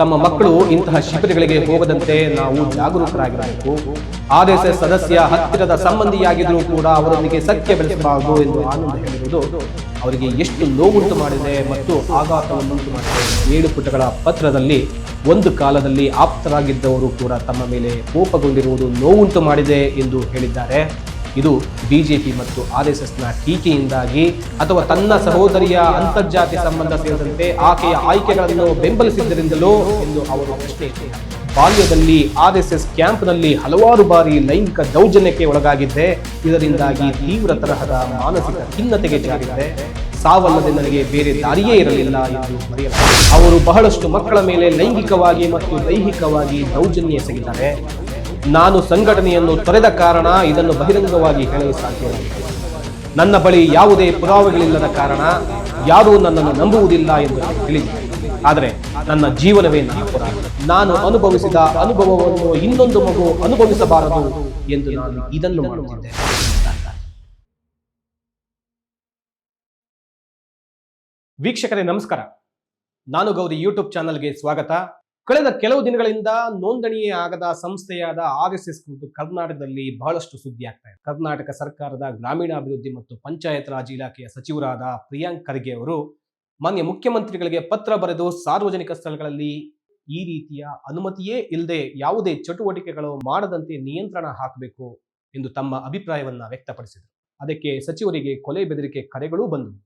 ತಮ್ಮ ಮಕ್ಕಳು ಇಂತಹ ಶಿಬಿರಗಳಿಗೆ ಹೋಗದಂತೆ ನಾವು ಜಾಗರೂಕರಾಗಿರಬೇಕು. ಆರ್ ಎಸ್ ಎಸ್ ಸದಸ್ಯ ಹತ್ತಿರದ ಸಂಬಂಧಿಯಾಗಿದ್ದರೂ ಕೂಡ ಅವರೊಂದಿಗೆ ಸತ್ಯ ಬೆಳೆಸಬಾರದು ಎಂದು ಆನಂದ್ ಹೇಳಿರುವುದು ಅವರಿಗೆ ಎಷ್ಟು ನೋವುಂಟು ಮಾಡಿದೆ ಮತ್ತು ಆಘಾತವನ್ನುಂಟು ಮಾಡಿದೆ ಏಳು ಪುಟಗಳ ಪತ್ರದಲ್ಲಿ ಒಂದು ಕಾಲದಲ್ಲಿ ಆಪ್ತರಾಗಿದ್ದವರು ಕೂಡ ತಮ್ಮ ಮೇಲೆ ಕೋಪಗೊಂಡಿರುವುದು ನೋವುಂಟು ಮಾಡಿದೆ ಎಂದು ಹೇಳಿದ್ದಾರೆ. ಇದು ಬಿಜೆಪಿ ಮತ್ತು ಆರ್ ಎಸ್ ಎಸ್ನ ಟೀಕೆಯಿಂದಾಗಿ ಅಥವಾ ತನ್ನ ಸಹೋದರಿಯ ಅಂತರ್ಜಾತಿ ಸಂಬಂಧ ಸೇರಿದಂತೆ ಆಕೆಯ ಆಯ್ಕೆಗಳನ್ನು ಬೆಂಬಲಿಸಿದ್ದರಿಂದಲೋ ಎಂದು ಅವರು ಪ್ರಶ್ನೆ ಬಾಲ್ಯದಲ್ಲಿ ಆರ್ ಎಸ್ ಎಸ್ ಕ್ಯಾಂಪ್ನಲ್ಲಿ ಹಲವಾರು ಬಾರಿ ಲೈಂಗಿಕ ದೌರ್ಜನ್ಯಕ್ಕೆ ಒಳಗಾಗಿದ್ದೆ. ಇದರಿಂದಾಗಿ ತೀವ್ರ ತರಹದ ಮಾನಸಿಕ ಖಿನ್ನತೆಗೆ ಜಾರಿದೆ ಸಾವಲ್ಲದೆ ನನಗೆ ಬೇರೆ ದಾರಿಯೇ ಇರಲಿಲ್ಲ ಎಂದು ಮರೆಯಲಾಗಿದೆ. ಅವರು ಬಹಳಷ್ಟು ಮಕ್ಕಳ ಮೇಲೆ ಲೈಂಗಿಕವಾಗಿ ಮತ್ತು ದೈಹಿಕವಾಗಿ ದೌರ್ಜನ್ಯ ಎಸಗಿದ್ದಾರೆ. ನಾನು ಸಂಘಟನೆಯನ್ನು ತೊರೆದ ಕಾರಣ ಇದನ್ನು ಬಹಿರಂಗವಾಗಿ ಹೇಳಲು ಸಾಧ್ಯವಾಗಿದೆ ನನ್ನ ಬಳಿ ಯಾವುದೇ ಪುರಾವೆಗಳಿಲ್ಲದ ಕಾರಣ ಯಾರೂ ನನ್ನನ್ನು ನಂಬುವುದಿಲ್ಲ ಎಂದು ತಿಳಿದಿದೆ ಆದರೆ ನನ್ನ ಜೀವನವೇ ನನ್ನ ಪುರಾವೆ ನಾನು ಅನುಭವಿಸಿದ ಅನುಭವವನ್ನು ಇನ್ನೊಂದು ಮಗು ಅನುಭವಿಸಬಾರದು ಎಂದು ನಾನು ಇದನ್ನು ಮಾಡುತ್ತಿದ್ದೆ ವೀಕ್ಷಕರೇ, ನಮಸ್ಕಾರ. ನಾನು ಗೌರಿ ಯೂಟ್ಯೂಬ್ ಚಾನಲ್ಗೆ ಸ್ವಾಗತ. ಕಳೆದ ಕೆಲವು ದಿನಗಳಿಂದ ನೋಂದಣಿಯೇ ಆಗದ ಸಂಸ್ಥೆಯಾದ ಆರ್ ಎಸ್ ಕುರಿತು ಕರ್ನಾಟಕದಲ್ಲಿ ಬಹಳಷ್ಟು ಸುದ್ದಿ ಆಗ್ತಾ ಇದೆ. ಕರ್ನಾಟಕ ಸರ್ಕಾರದ ಗ್ರಾಮೀಣಾಭಿವೃದ್ಧಿ ಮತ್ತು ಪಂಚಾಯತ್ ರಾಜ್ ಇಲಾಖೆಯ ಸಚಿವರಾದ ಪ್ರಿಯಾಂಕ್ ಖರ್ಗೆ ಅವರು ಮಾನ್ಯ ಮುಖ್ಯಮಂತ್ರಿಗಳಿಗೆ ಪತ್ರ ಬರೆದು ಸಾರ್ವಜನಿಕ ಸ್ಥಳಗಳಲ್ಲಿ ಈ ರೀತಿಯ ಅನುಮತಿಯೇ ಇಲ್ಲದೆ ಯಾವುದೇ ಚಟುವಟಿಕೆಗಳು ಮಾಡದಂತೆ ನಿಯಂತ್ರಣ ಹಾಕಬೇಕು ಎಂದು ತಮ್ಮ ಅಭಿಪ್ರಾಯವನ್ನ ವ್ಯಕ್ತಪಡಿಸಿದರು. ಅದಕ್ಕೆ ಸಚಿವರಿಗೆ ಕೊಲೆ ಬೆದರಿಕೆ ಕರೆಗಳೂ ಬಂದವು.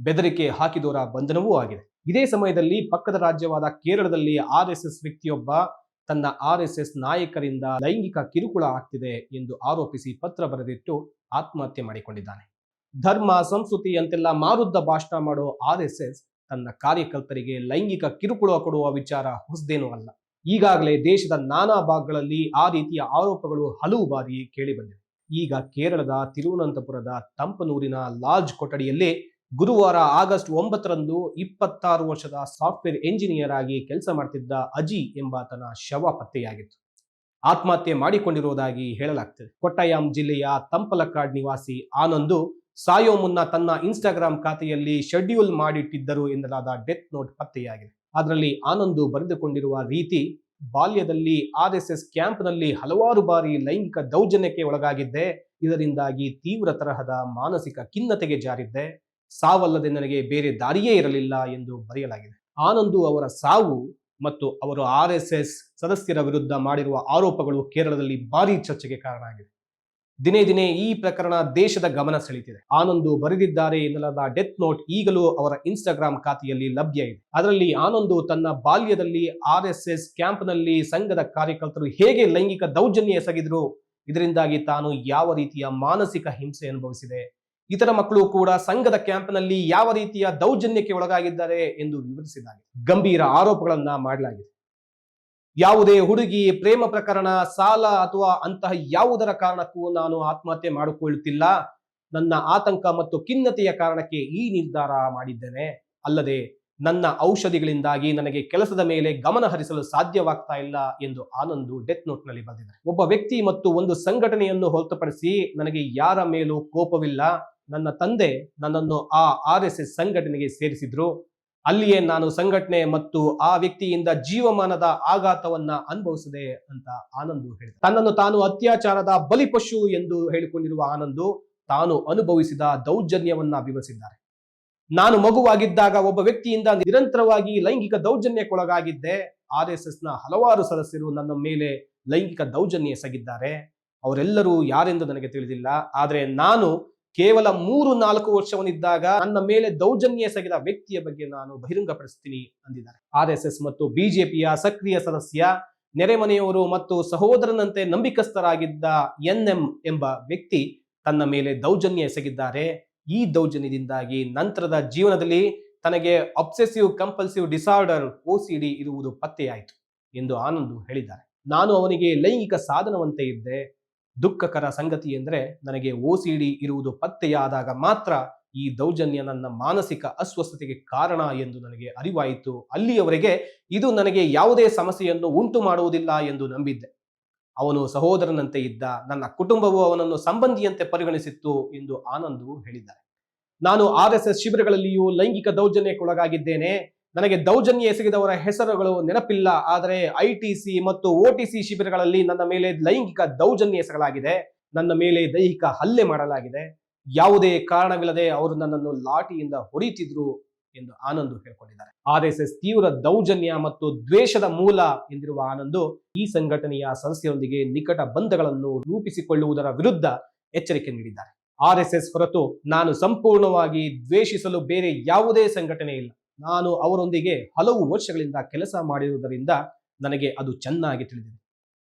ಬೆದರಿಕೆ ಹಾಕಿದವರ ಬಂಧನವೂ ಆಗಿದೆ. ಇದೇ ಸಮಯದಲ್ಲಿ ಪಕ್ಕದ ರಾಜ್ಯವಾದ ಕೇರಳದಲ್ಲಿ ಆರ್ ಎಸ್ ಎಸ್ ವ್ಯಕ್ತಿಯೊಬ್ಬ ತನ್ನ ಆರ್ ಎಸ್ ಎಸ್ ನಾಯಕರಿಂದ ಲೈಂಗಿಕ ಕಿರುಕುಳ ಆಗ್ತಿದೆ ಎಂದು ಆರೋಪಿಸಿ ಪತ್ರ ಬರೆದಿಟ್ಟು ಆತ್ಮಹತ್ಯೆ ಮಾಡಿಕೊಂಡಿದ್ದಾನೆ. ಧರ್ಮ, ಸಂಸ್ಕೃತಿ ಅಂತೆಲ್ಲ ಮಾರುದ್ದ ಭಾಷಣ ಮಾಡೋ ಆರ್ ಎಸ್ ಎಸ್ ತನ್ನ ಕಾರ್ಯಕರ್ತರಿಗೆ ಲೈಂಗಿಕ ಕಿರುಕುಳ ಕೊಡುವ ವಿಚಾರ ಹೊಸದೇನೂ ಅಲ್ಲ. ಈಗಾಗಲೇ ದೇಶದ ನಾನಾ ಭಾಗಗಳಲ್ಲಿ ಆ ರೀತಿಯ ಆರೋಪಗಳು ಹಲವು ಬಾರಿ ಕೇಳಿಬಂದಿವೆ ಈಗ ಕೇರಳದ ತಿರುವನಂತಪುರದ ತಂಪನೂರಿನ ಲಾಜ್ ಕೊಠಡಿಯಲ್ಲಿ ಗುರುವಾರ ಆಗಸ್ಟ್ ಒಂಬತ್ತರಂದು ಇಪ್ಪತ್ತಾರು ವರ್ಷದ ಸಾಫ್ಟ್ವೇರ್ ಎಂಜಿನಿಯರ್ ಆಗಿ ಕೆಲಸ ಮಾಡ್ತಿದ್ದ ಅಜಿ ಎಂಬಾತನ ಶವ ಪತ್ತೆಯಾಗಿತ್ತು. ಆತ್ಮಹತ್ಯೆ ಮಾಡಿಕೊಂಡಿರುವುದಾಗಿ ಹೇಳಲಾಗ್ತದೆ. ಕೊಟ್ಟಾಯಂ ಜಿಲ್ಲೆಯ ತಂಪಲಕಾಡ್ ನಿವಾಸಿ ಆನಂದು ಸಾಯೋ ಮುನ್ನ ತನ್ನ ಇನ್ಸ್ಟಾಗ್ರಾಂ ಖಾತೆಯಲ್ಲಿ ಶೆಡ್ಯೂಲ್ ಮಾಡಿಟ್ಟಿದ್ದರು ಎನ್ನಲಾದ ಡೆತ್ ನೋಟ್ ಪತ್ತೆಯಾಗಿದೆ. ಅದರಲ್ಲಿ ಆನಂದು ಬರೆದುಕೊಂಡಿರುವ ರೀತಿ, ಬಾಲ್ಯದಲ್ಲಿ ಆರ್ ಎಸ್ ಎಸ್ ಕ್ಯಾಂಪ್ನಲ್ಲಿ ಹಲವಾರು ಬಾರಿ ಲೈಂಗಿಕ ದೌರ್ಜನ್ಯಕ್ಕೆ ಒಳಗಾಗಿದ್ದೆ. ಇದರಿಂದಾಗಿ ತೀವ್ರ ತರಹದ ಮಾನಸಿಕ ಖಿನ್ನತೆಗೆ ಜಾರಿದ್ದೆ. ಸಾವಲ್ಲದೆ ನನಗೆ ಬೇರೆ ದಾರಿಯೇ ಇರಲಿಲ್ಲ ಎಂದು ಬರೆಯಲಾಗಿದೆ. ಆನಂದು ಅವರ ಸಾವು ಮತ್ತು ಅವರು ಆರ್ ಎಸ್ ಎಸ್ ಸದಸ್ಯರ ವಿರುದ್ಧ ಮಾಡಿರುವ ಆರೋಪಗಳು ಕೇರಳದಲ್ಲಿ ಭಾರೀ ಚರ್ಚೆಗೆ ಕಾರಣ ಆಗಿದೆ ದಿನೇ ದಿನೇ ಈ ಪ್ರಕರಣ ದೇಶದ ಗಮನ ಸೆಳೀತಿದೆ. ಆನಂದು ಬರೆದಿದ್ದಾರೆ ಎನ್ನಲಾದ ಡೆತ್ ನೋಟ್ ಈಗಲೂ ಅವರ ಇನ್ಸ್ಟಾಗ್ರಾಮ್ ಖಾತೆಯಲ್ಲಿ ಲಭ್ಯ ಇದೆ. ಅದರಲ್ಲಿ ಆನಂದು ತನ್ನ ಬಾಲ್ಯದಲ್ಲಿ ಆರ್ ಎಸ್ ಎಸ್ ಕ್ಯಾಂಪ್ನಲ್ಲಿ ಸಂಘದ ಕಾರ್ಯಕರ್ತರು ಹೇಗೆ ಲೈಂಗಿಕ ದೌರ್ಜನ್ಯ ಎಸಗಿದ್ರು, ಇದರಿಂದಾಗಿ ತಾನು ಯಾವ ರೀತಿಯ ಮಾನಸಿಕ ಹಿಂಸೆ ಅನುಭವಿಸಿದೆ ಇತರ ಮಕ್ಕಳು ಕೂಡ ಸಂಘದ ಕ್ಯಾಂಪ್ನಲ್ಲಿ ಯಾವ ರೀತಿಯ ದೌರ್ಜನ್ಯಕ್ಕೆ ಒಳಗಾಗಿದ್ದಾರೆ ಎಂದು ವಿವರಿಸಿದ್ದಾರೆ. ಗಂಭೀರ ಆರೋಪಗಳನ್ನ ಮಾಡಲಾಗಿದೆ. ಯಾವುದೇ ಹುಡುಗಿ ಪ್ರೇಮ ಪ್ರಕರಣ, ಸಾಲ ಅಥವಾ ಅಂತಹ ಯಾವುದರ ಕಾರಣಕ್ಕೂ ನಾನು ಆತ್ಮಹತ್ಯೆ ಮಾಡಿಕೊಳ್ಳುತ್ತಿಲ್ಲ. ನನ್ನ ಆತಂಕ ಮತ್ತು ಖಿನ್ನತೆಯ ಕಾರಣಕ್ಕೆ ಈ ನಿರ್ಧಾರ ಮಾಡಿದ್ದೇನೆ. ಅಲ್ಲದೆ ನನ್ನ ಔಷಧಿಗಳಿಂದಾಗಿ ನನಗೆ ಕೆಲಸದ ಮೇಲೆ ಗಮನ ಹರಿಸಲು ಸಾಧ್ಯವಾಗ್ತಾ ಇಲ್ಲ ಎಂದು ಆನಂದು ಡೆತ್ ನೋಟ್ನಲ್ಲಿ ಬರೆದಿದ್ದಾರೆ. ಒಬ್ಬ ವ್ಯಕ್ತಿ ಮತ್ತು ಒಂದು ಸಂಘಟನೆಯನ್ನು ಹೊರತುಪಡಿಸಿ ನನಗೆ ಯಾರ ಮೇಲೂ ಕೋಪವಿಲ್ಲ. ನನ್ನ ತಂದೆ ನನ್ನನ್ನು ಆ ಆರ್ ಎಸ್ ಎಸ್ ಸಂಘಟನೆಗೆ ಸೇರಿಸಿದ್ರು. ಅಲ್ಲಿಯೇ ನಾನು ಸಂಘಟನೆ ಮತ್ತು ಆ ವ್ಯಕ್ತಿಯಿಂದ ಜೀವಮಾನದ ಆಘಾತವನ್ನ ಅನುಭವಿಸಿದೆ ಅಂತ ಆನಂದು ಹೇಳಿದ. ತನ್ನನ್ನು ತಾನು ಅತ್ಯಾಚಾರದ ಬಲಿಪಶು ಎಂದು ಹೇಳಿಕೊಂಡಿರುವ ಆನಂದು ತಾನು ಅನುಭವಿಸಿದ ದೌರ್ಜನ್ಯವನ್ನ ವಿವರಿಸಿದ್ದಾರೆ. ನಾನು ಮಗುವಾಗಿದ್ದಾಗ ಒಬ್ಬ ವ್ಯಕ್ತಿಯಿಂದ ನಿರಂತರವಾಗಿ ಲೈಂಗಿಕ ದೌರ್ಜನ್ಯಕ್ಕೊಳಗಾಗಿದ್ದೆ. ಆರ್ ಎಸ್ ಎಸ್ನ ಹಲವಾರು ಸದಸ್ಯರು ನನ್ನ ಮೇಲೆ ಲೈಂಗಿಕ ದೌರ್ಜನ್ಯ ಎಸಗಿದ್ದಾರೆ. ಅವರೆಲ್ಲರೂ ಯಾರೆಂದು ನನಗೆ ತಿಳಿದಿಲ್ಲ. ಆದರೆ ನಾನು ಕೇವಲ ಮೂರು ನಾಲ್ಕು ವರ್ಷವನ್ನಿದ್ದಾಗ ನನ್ನ ಮೇಲೆ ದೌರ್ಜನ್ಯ ಎಸಗಿದ ವ್ಯಕ್ತಿಯ ಬಗ್ಗೆ ನಾನು ಬಹಿರಂಗಪಡಿಸ್ತೀನಿ ಅಂದಿದ್ದಾರೆ. ಆರ್ ಎಸ್ ಎಸ್ ಮತ್ತು ಬಿಜೆಪಿಯ ಸಕ್ರಿಯ ಸದಸ್ಯ, ನೆರೆಮನೆಯವರು ಮತ್ತು ಸಹೋದರನಂತೆ ನಂಬಿಕಸ್ಥರಾಗಿದ್ದ ಎನ್ ಎಂ ಎಂಬ ವ್ಯಕ್ತಿ ತನ್ನ ಮೇಲೆ ದೌರ್ಜನ್ಯ ಎಸಗಿದ್ದಾರೆ ಈ ದೌರ್ಜನ್ಯದಿಂದಾಗಿ ನಂತರದ ಜೀವನದಲ್ಲಿ ತನಗೆ ಅಬ್ಸೆಸಿವ್ ಕಂಪಲ್ಸಿವ್ ಡಿಸಾರ್ಡರ್ ಡಿ ಇರುವುದು ಪತ್ತೆಯಾಯಿತು ಎಂದು ಆನಂದ್ ಹೇಳಿದ್ದಾರೆ. ನಾನು ಅವನಿಗೆ ಲೈಂಗಿಕ ಸಾಧನವಂತೆ ಇದ್ದೆ. ದುಃಖಕರ ಸಂಗತಿ ಎಂದರೆ ನನಗೆ ಡಿ ಇರುವುದು ಪತ್ತೆಯಾದಾಗ ಮಾತ್ರ ಈ ದೌರ್ಜನ್ಯ ನನ್ನ ಮಾನಸಿಕ ಅಸ್ವಸ್ಥತೆಗೆ ಕಾರಣ ಎಂದು ನನಗೆ ಅರಿವಾಯಿತು. ಅಲ್ಲಿಯವರೆಗೆ ಇದು ನನಗೆ ಯಾವುದೇ ಸಮಸ್ಯೆಯನ್ನು ಉಂಟು ಮಾಡುವುದಿಲ್ಲ ಎಂದು ನಂಬಿದ್ದೆ. ಅವನು ಸಹೋದರನಂತೆ ಇದ್ದ, ನನ್ನ ಕುಟುಂಬವು ಅವನನ್ನು ಸಂಬಂಧಿಯಂತೆ ಪರಿಗಣಿಸಿತ್ತು ಎಂದು ಆನಂದು ಹೇಳಿದ್ದಾರೆ. ನಾನು ಆರ್ ಎಸ್ ಎಸ್ ಶಿಬಿರಗಳಲ್ಲಿಯೂ ಲೈಂಗಿಕ ದೌರ್ಜನ್ಯಕ್ಕೊಳಗಾಗಿದ್ದೇನೆ. ನನಗೆ ದೌರ್ಜನ್ಯ ಎಸಗಿದವರ ಹೆಸರುಗಳು ನೆನಪಿಲ್ಲ, ಆದರೆ ಐ ಮತ್ತು ಒ ಶಿಬಿರಗಳಲ್ಲಿ ನನ್ನ ಮೇಲೆ ಲೈಂಗಿಕ ದೌರ್ಜನ್ಯ ಎಸಗಲಾಗಿದೆ. ನನ್ನ ಮೇಲೆ ದೈಹಿಕ ಹಲ್ಲೆ ಮಾಡಲಾಗಿದೆ. ಯಾವುದೇ ಕಾರಣವಿಲ್ಲದೆ ಅವರು ನನ್ನನ್ನು ಲಾಠಿಯಿಂದ ಹೊಡೆಯುತ್ತಿದ್ರು ಎಂದು ಆನಂದ್ ಹೇಳಿಕೊಂಡಿದ್ದಾರೆ. ಆರ್ ಎಸ್ ಎಸ್ ತೀವ್ರ ದೌರ್ಜನ್ಯ ಮತ್ತು ದ್ವೇಷದ ಮೂಲ ಎಂದಿರುವ ಆನಂದ್ ಈ ಸಂಘಟನೆಯ ಸದಸ್ಯರೊಂದಿಗೆ ನಿಕಟ ಬಂಧಗಳನ್ನು ರೂಪಿಸಿಕೊಳ್ಳುವುದರ ವಿರುದ್ಧ ಎಚ್ಚರಿಕೆ ನೀಡಿದ್ದಾರೆ. ಆರ್ ಹೊರತು ನಾನು ಸಂಪೂರ್ಣವಾಗಿ ದ್ವೇಷಿಸಲು ಬೇರೆ ಯಾವುದೇ ಸಂಘಟನೆ ಇಲ್ಲ. ನಾನು ಅವರೊಂದಿಗೆ ಹಲವು ವರ್ಷಗಳಿಂದ ಕೆಲಸ ಮಾಡಿರುವುದರಿಂದ ನನಗೆ ಅದು ಚೆನ್ನಾಗಿ ತಿಳಿದಿದೆ.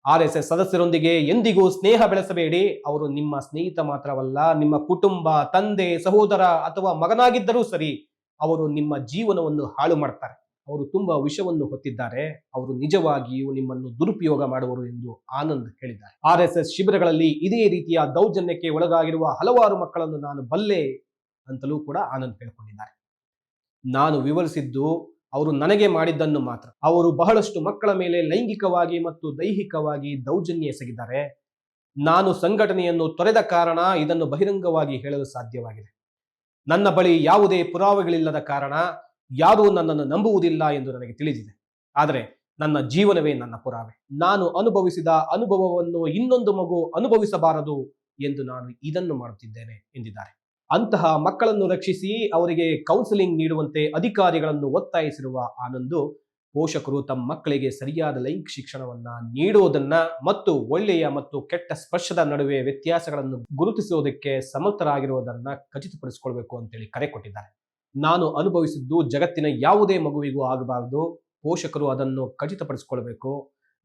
ಆರ್ ಎಸ್ ಎಸ್ ಸದಸ್ಯರೊಂದಿಗೆ ಎಂದಿಗೂ ಸ್ನೇಹ ಬೆಳೆಸಬೇಡಿ. ಅವರು ನಿಮ್ಮ ಸ್ನೇಹಿತ ಮಾತ್ರವಲ್ಲ, ನಿಮ್ಮ ಕುಟುಂಬ, ತಂದೆ, ಸಹೋದರ ಅಥವಾ ಮಗನಾಗಿದ್ದರೂ ಸರಿ ಅವರು ನಿಮ್ಮ ಜೀವನವನ್ನು ಹಾಳು ಮಾಡ್ತಾರೆ. ಅವರು ತುಂಬಾ ವಿಷವನ್ನು ಹೊತ್ತಿದ್ದಾರೆ. ಅವರು ನಿಜವಾಗಿಯೂ ನಿಮ್ಮನ್ನು ದುರುಪಯೋಗ ಮಾಡುವರು ಎಂದು ಆನಂದ್ ಹೇಳಿದ್ದಾರೆ. ಆರ್ ಎಸ್ ಎಸ್ ಶಿಬಿರಗಳಲ್ಲಿ ಇದೇ ರೀತಿಯ ದೌರ್ಜನ್ಯಕ್ಕೆ ಒಳಗಾಗಿರುವ ಹಲವಾರು ಮಕ್ಕಳನ್ನು ನಾನು ಬಲ್ಲೆ ಅಂತಲೂ ಕೂಡ ಆನಂದ್ ಹೇಳಿಕೊಂಡಿದ್ದಾರೆ ನಾನು ವಿವರಿಸಿದ್ದು ಅವರು ನನಗೆ ಮಾಡಿದ್ದನ್ನು ಮಾತ್ರ. ಅವರು ಬಹಳಷ್ಟು ಮಕ್ಕಳ ಮೇಲೆ ಲೈಂಗಿಕವಾಗಿ ಮತ್ತು ದೈಹಿಕವಾಗಿ ದೌರ್ಜನ್ಯ ಎಸಗಿದ್ದಾರೆ. ನಾನು ಸಂಘಟನೆಯನ್ನು ತೊರೆದ ಕಾರಣ ಇದನ್ನು ಬಹಿರಂಗವಾಗಿ ಹೇಳಲು ಸಾಧ್ಯವಾಗಿದೆ. ನನ್ನ ಬಳಿ ಯಾವುದೇ ಪುರಾವೆಗಳಿಲ್ಲದ ಕಾರಣ ಯಾರೂ ನನ್ನನ್ನು ನಂಬುವುದಿಲ್ಲ ಎಂದು ನನಗೆ ತಿಳಿದಿದೆ. ಆದರೆ ನನ್ನ ಜೀವನವೇ ನನ್ನ ಪುರಾವೆ. ನಾನು ಅನುಭವಿಸಿದ ಅನುಭವವನ್ನು ಇನ್ನೊಂದು ಮಗು ಅನುಭವಿಸಬಾರದು ಎಂದು ನಾನು ಇದನ್ನು ಮಾಡುತ್ತಿದ್ದೇನೆ ಎಂದಿದ್ದಾರೆ. ಅಂತಹ ಮಕ್ಕಳನ್ನು ರಕ್ಷಿಸಿ ಅವರಿಗೆ ಕೌನ್ಸಿಲಿಂಗ್ ನೀಡುವಂತೆ ಅಧಿಕಾರಿಗಳನ್ನು ಒತ್ತಾಯಿಸಿರುವ ಆನಂದು ಪೋಷಕರು ತಮ್ಮ ಮಕ್ಕಳಿಗೆ ಸರಿಯಾದ ಲೈಂಗಿಕ ಶಿಕ್ಷಣವನ್ನ ನೀಡುವುದನ್ನ ಮತ್ತು ಒಳ್ಳೆಯ ಮತ್ತು ಕೆಟ್ಟ ಸ್ಪರ್ಶದ ನಡುವೆ ವ್ಯತ್ಯಾಸಗಳನ್ನು ಗುರುತಿಸುವುದಕ್ಕೆ ಸಮರ್ಥರಾಗಿರುವುದನ್ನ ಖಚಿತಪಡಿಸಿಕೊಳ್ಬೇಕು ಅಂತೇಳಿ ಕರೆ ಕೊಟ್ಟಿದ್ದಾರೆ. ನಾನು ಅನುಭವಿಸಿದ್ದು ಜಗತ್ತಿನ ಯಾವುದೇ ಮಗುವಿಗೂ ಆಗಬಾರದು. ಪೋಷಕರು ಅದನ್ನು ಖಚಿತಪಡಿಸಿಕೊಳ್ಬೇಕು.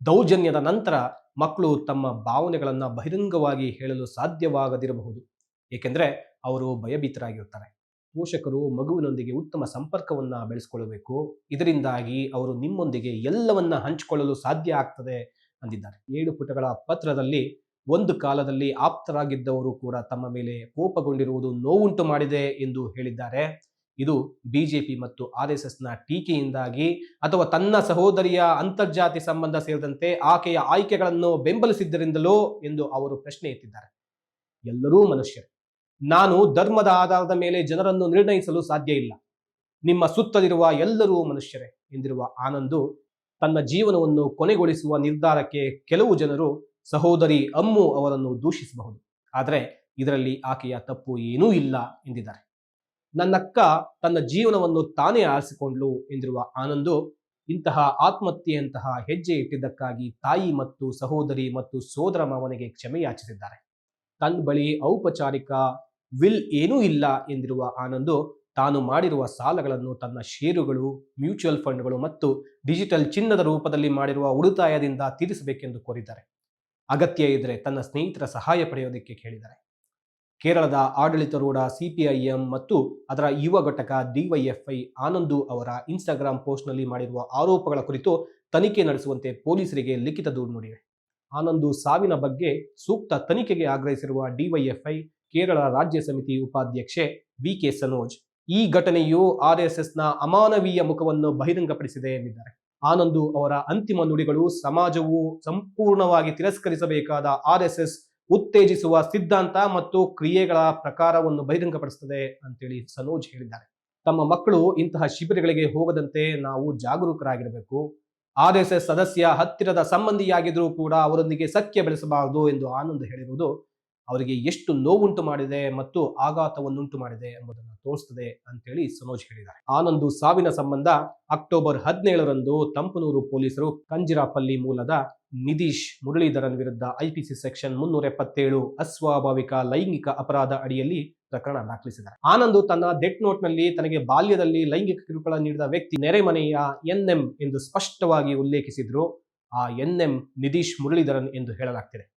ದೌರ್ಜನ್ಯದ ನಂತರ ಮಕ್ಕಳು ತಮ್ಮ ಭಾವನೆಗಳನ್ನು ಬಹಿರಂಗವಾಗಿ ಹೇಳಲು ಸಾಧ್ಯವಾಗದಿರಬಹುದು. ಏಕೆಂದರೆ ಅವರು ಭಯಭೀತರಾಗಿರ್ತಾರೆ ಪೋಷಕರು ಮಗುವಿನೊಂದಿಗೆ ಉತ್ತಮ ಸಂಪರ್ಕವನ್ನು ಬೆಳೆಸ್ಕೊಳ್ಬೇಕು ಇದರಿಂದಾಗಿ ಅವರು ನಿಮ್ಮೊಂದಿಗೆ ಎಲ್ಲವನ್ನ ಹಂಚಿಕೊಳ್ಳಲು ಸಾಧ್ಯ ಆಗ್ತದೆ ಅಂದಿದ್ದಾರೆ. ಏಳು ಪುಟಗಳ ಪತ್ರದಲ್ಲಿ ಒಂದು ಕಾಲದಲ್ಲಿ ಆಪ್ತರಾಗಿದ್ದವರು ಕೂಡ ತಮ್ಮ ಮೇಲೆ ಕೋಪಗೊಂಡಿರುವುದು ನೋವುಂಟು ಮಾಡಿದೆ ಎಂದು ಹೇಳಿದ್ದಾರೆ. ಇದು ಬಿಜೆಪಿ ಮತ್ತು ಆರ್ ಎಸ್ ಎಸ್ನ ಟೀಕೆಯಿಂದಾಗಿ ಅಥವಾ ತನ್ನ ಸಹೋದರಿಯ ಅಂತರ್ಜಾತಿ ಸಂಬಂಧ ಸೇರಿದಂತೆ ಆಕೆಯ ಆಯ್ಕೆಗಳನ್ನು ಬೆಂಬಲಿಸಿದ್ದರಿಂದಲೋ ಎಂದು ಅವರು ಪ್ರಶ್ನೆ ಎತ್ತಿದ್ದಾರೆ. ಎಲ್ಲರೂ ಮನುಷ್ಯರು. ನಾನು ಧರ್ಮದ ಆಧಾರದ ಮೇಲೆ ಜನರನ್ನು ನಿರ್ಣಯಿಸಲು ಸಾಧ್ಯ ಇಲ್ಲ. ನಿಮ್ಮ ಸುತ್ತಲಿರುವ ಎಲ್ಲರೂ ಮನುಷ್ಯರೇ ಎಂದಿರುವ ಆನಂದು ತನ್ನ ಜೀವನವನ್ನು ಕೊನೆಗೊಳಿಸುವ ನಿರ್ಧಾರಕ್ಕೆ ಕೆಲವು ಜನರು ಸಹೋದರಿ ಅಮ್ಮು ಅವರನ್ನು ದೂಷಿಸಬಹುದು. ಆದರೆ ಇದರಲ್ಲಿ ಆಕೆಯ ತಪ್ಪು ಏನೂ ಇಲ್ಲ ಎಂದಿದ್ದಾರೆ. ನನ್ನಕ್ಕ ತನ್ನ ಜೀವನವನ್ನು ತಾನೇ ಆರಿಸಿಕೊಂಡ್ಲು ಎಂದಿರುವ ಆನಂದು ಇಂತಹ ಆತ್ಮಹತ್ಯೆಯಂತಹ ಹೆಜ್ಜೆ ಇಟ್ಟಿದ್ದಕ್ಕಾಗಿ ತಾಯಿ ಮತ್ತು ಸಹೋದರಿ ಮತ್ತು ಸೋದರ ಮಾವನಿಗೆ ಕ್ಷಮೆ ಯಾಚಿಸಿದ್ದಾರೆ ತನ್ನ ಬಳಿ ಔಪಚಾರಿಕ ವಿಲ್ ಏನೂ ಇಲ್ಲ ಎಂದಿರುವ ಆನಂದು ತಾನು ಮಾಡಿರುವ ಸಾಲಗಳನ್ನು ತನ್ನ ಷೇರುಗಳು, ಮ್ಯೂಚುವಲ್ ಫಂಡ್ಗಳು ಮತ್ತು ಡಿಜಿಟಲ್ ಚಿನ್ನದ ರೂಪದಲ್ಲಿ ಮಾಡಿರುವ ಉಳಿತಾಯದಿಂದ ತೀರಿಸಬೇಕೆಂದು ಕೋರಿದ್ದಾರೆ. ಅಗತ್ಯ ಇದ್ದರೆ ತನ್ನ ಸ್ನೇಹಿತರ ಸಹಾಯ ಪಡೆಯೋದಕ್ಕೆ ಕೇಳಿದ್ದಾರೆ. ಕೇರಳದ ಆಡಳಿತಾರೂಢ ಸಿಪಿಐಎಂ ಮತ್ತು ಅದರ ಯುವ ಘಟಕ ಡಿವೈಎಫ್ಐ ಆನಂದು ಅವರ ಇನ್ಸ್ಟಾಗ್ರಾಮ್ ಪೋಸ್ಟ್ನಲ್ಲಿ ಮಾಡಿರುವ ಆರೋಪಗಳ ಕುರಿತು ತನಿಖೆ ನಡೆಸುವಂತೆ ಪೊಲೀಸರಿಗೆ ಲಿಖಿತ ದೂರು ನೀಡಿವೆ. ಆನಂದು ಸಾವಿನ ಬಗ್ಗೆ ಸೂಕ್ತ ತನಿಖೆಗೆ ಆಗ್ರಹಿಸಿರುವ ಡಿವೈಎಫ್ಐ, ಕೇರಳ ರಾಜ್ಯ ಸಮಿತಿ ಉಪಾಧ್ಯಕ್ಷೆ ವಿ ಕೆ ಸನೋಜ್, ಈ ಘಟನೆಯು ಆರ್ ಎಸ್ ಎಸ್ನ ಅಮಾನವೀಯ ಮುಖವನ್ನು ಬಹಿರಂಗಪಡಿಸಿದೆ ಎಂದಿದ್ದಾರೆ. ಆನಂದು ಅವರ ಅಂತಿಮ ನುಡಿಗಳು ಸಮಾಜವು ಸಂಪೂರ್ಣವಾಗಿ ತಿರಸ್ಕರಿಸಬೇಕಾದ ಆರ್ ಎಸ್ ಎಸ್ ಉತ್ತೇಜಿಸುವ ಸಿದ್ಧಾಂತ ಮತ್ತು ಕ್ರಿಯೆಗಳ ಪ್ರಕಾರವನ್ನು ಬಹಿರಂಗಪಡಿಸುತ್ತದೆ ಅಂತೇಳಿ ಸನೋಜ್ ಹೇಳಿದ್ದಾರೆ. ತಮ್ಮ ಮಕ್ಕಳು ಇಂತಹ ಶಿಬಿರಗಳಿಗೆ ಹೋಗದಂತೆ ನಾವು ಜಾಗರೂಕರಾಗಿರಬೇಕು. ಆರ್ ಎಸ್ ಎಸ್ ಸದಸ್ಯ ಹತ್ತಿರದ ಸಂಬಂಧಿಯಾಗಿದ್ರೂ ಕೂಡ ಅವರೊಂದಿಗೆ ಸಖ್ಯ ಬೆಳೆಸಬಾರದು ಎಂದು ಆನಂದ್ ಹೇಳಿರುವುದು ಅವರಿಗೆ ಎಷ್ಟು ನೋವುಂಟು ಮಾಡಿದೆ ಮತ್ತು ಆಘಾತವನ್ನುಂಟು ಮಾಡಿದೆ ಎಂಬುದನ್ನು ತೋರಿಸ್ತದೆ ಅಂತೇಳಿ ಸನೋಜ್ ಹೇಳಿದ್ದಾರೆ. ಆನಂದು ಸಾವಿನ ಸಂಬಂಧ ಅಕ್ಟೋಬರ್ ಹದಿನೇಳರಂದು ತಂಪನೂರು ಪೊಲೀಸರು ಕಂಜಿರಾಪಲ್ಲಿ ಮೂಲದ ನಿಧೀಶ್ ಮುರಳೀಧರನ್ ವಿರುದ್ಧ ಐಪಿಸಿ ಸೆಕ್ಷನ್ ಮುನ್ನೂರ ಎಪ್ಪತ್ತೇಳು ಅಸ್ವಾಭಾವಿಕ ಲೈಂಗಿಕ ಅಪರಾಧ ಅಡಿಯಲ್ಲಿ ಪ್ರಕರಣ ದಾಖಲಿಸಿದ್ದಾರೆ. ಆನಂದ್ ತನ್ನ ಡೆಟ್ ನೋಟ್ನಲ್ಲಿ ತನಗೆ ಬಾಲ್ಯದಲ್ಲಿ ಲೈಂಗಿಕ ಕಿರುಕುಳ ನೀಡಿದ ವ್ಯಕ್ತಿ ನೆರೆಮನೆಯ ಎನ್ಎಂ ಎಂದು ಸ್ಪಷ್ಟವಾಗಿ ಉಲ್ಲೇಖಿಸಿದ್ರು. ಆ ಎನ್ಎಂ ನಿಧೀಶ್ ಮುರಳೀಧರನ್ ಎಂದು ಹೇಳಲಾಗ್ತಿದೆ.